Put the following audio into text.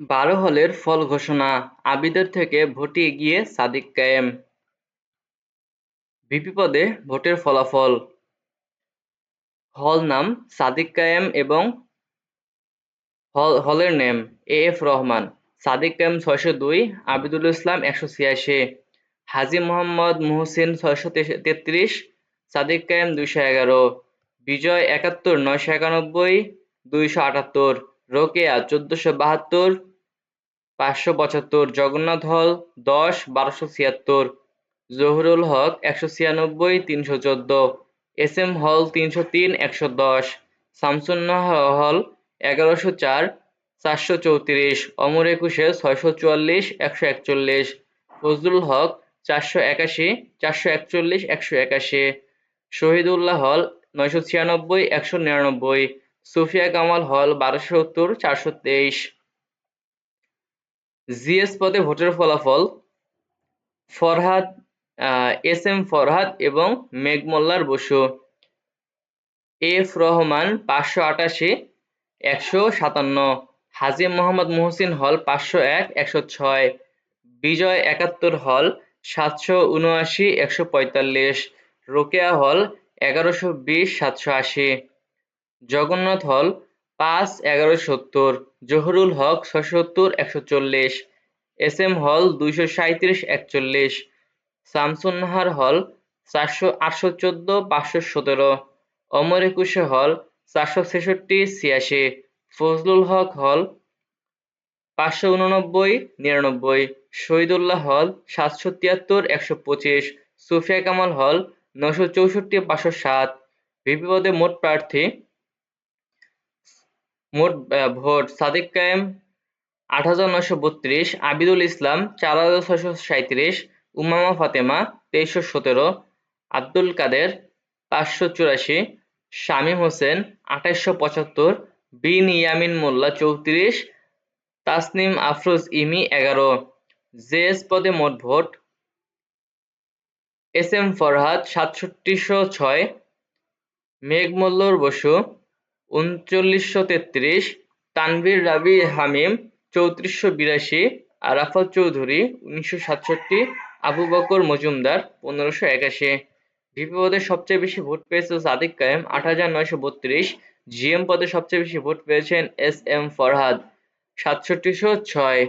বারো হলের ফল ঘোষণা, আবিদের থেকে ভোটে এগিয়ে সাদিক কায়েম। ভিপি পদে ভোটের ফলাফল। হল নাম সাদিক কায়েম এবং হলের name A F Rahman. Sadiq Kayem ছয়শো দুই আবিদুল ইসলাম একশো ছিয়াশি। হাজি মোহাম্মদ মুহসিন ছয়শো তেত্রিশ সাদিক কায়েম দুইশো এগারো। বিজয় একাত্তর নয়শো একানব্বই দুইশো আটাত্তর। রোকেয়া চোদ্দশো বাহাত্তর, পাঁচশো পঁচাত্তর জগন্নাথ হল দশ, বারোশো ছিয়াত্তর জহুরুল হক একশো ছিয়ানব্বই, তিনশো চোদ্দ এস এম হল তিনশো তিন, একশো দশ শামসুন্নাহ হল এগারোশো চার, চারশো চৌত্রিশ অমর একুশে ছয়শো চুয়াল্লিশ, একশো একচল্লিশ ফজলুল হক চারশো একাশি, চারশো একচল্লিশ, একশো একাশি শহীদুল্লাহ হল নয়শো ছিয়ানব্বই, একশো নিরানব্বই সুফিয়া কামাল হল বারোশো সত্তর চারশো তেইশ। জিএস পদে ভোটের ফলাফল ফরহাদ এস এম ফরহাদ এবং মেঘমোল্লার বসু। এফ রহমান পাঁচশো আটাশি, একশো সাতান্ন। হাজি মোহাম্মদ মুহসিন হল পাঁচশো এক, একশো ছয়। বিজয় একাত্তর হল সাতশো উনআশি, একশো পঁয়তাল্লিশ। রোকেয়া হল এগারোশো বিশ, সাতশো আশি। জগন্নাথ হল পাঁচ এগারো সত্তর, জহুরুল হক ছশোত্তর একশো চল্লিশ, এস এম হল দুইশো সাঁত্রিশ একচল্লিশ, শামসুন্নাহার হল চারশো আটশো চোদ্দ, পাঁচশো সতেরো, অমর একুশে হল চারশো ছেষট্টি, ছিয়াশি, ফজলুল হক হল পাঁচশো উননব্বই, নিরানব্বই, শহীদুল্লাহ হল সাতশো তিয়াত্তর, একশো পঁচিশ, সুফিয়া কামাল হল নশো চৌষট্টি, পাঁচশো সাত বিপদে মোট প্রার্থী মোট ভোট সাদিক কায়েম আট হাজার নশো বত্রিশ, আবিদুল ইসলাম চার হাজার ছয়শো সাঁত্রিশ উমামা ফাতেমা তেইশশো সতেরো, আব্দুল কাদের পাঁচশো চুরাশি, শামীম হোসেন আঠাইশশো পঁচাত্তর, বিন ইয়ামিন মোল্লা চৌত্রিশ, তাসনিম আফরোজ ইমি এগারো। জেএস পদে মোট ভোট এস এম ফরহাদ সাতষট্টিশো ছয়, মেঘমল্লর বসু উনচল্লিশশো তেত্রিশ, তানভীর রাবি হামিম চৌত্রিশশো বিরাশি, আরাফাত চৌধুরী উনিশশো সাতষট্টি, আবু বকর মজুমদার পনেরোশো একাশি। ভিপি পদে সবচেয়ে বেশি ভোট পেয়েছে সাদিক কায়েম আট হাজার নয়শো বত্রিশ, জিএম পদে সবচেয়ে বেশি ভোট পেয়েছেন এস এম ফরহাদ সাতষট্টিশো ছয়।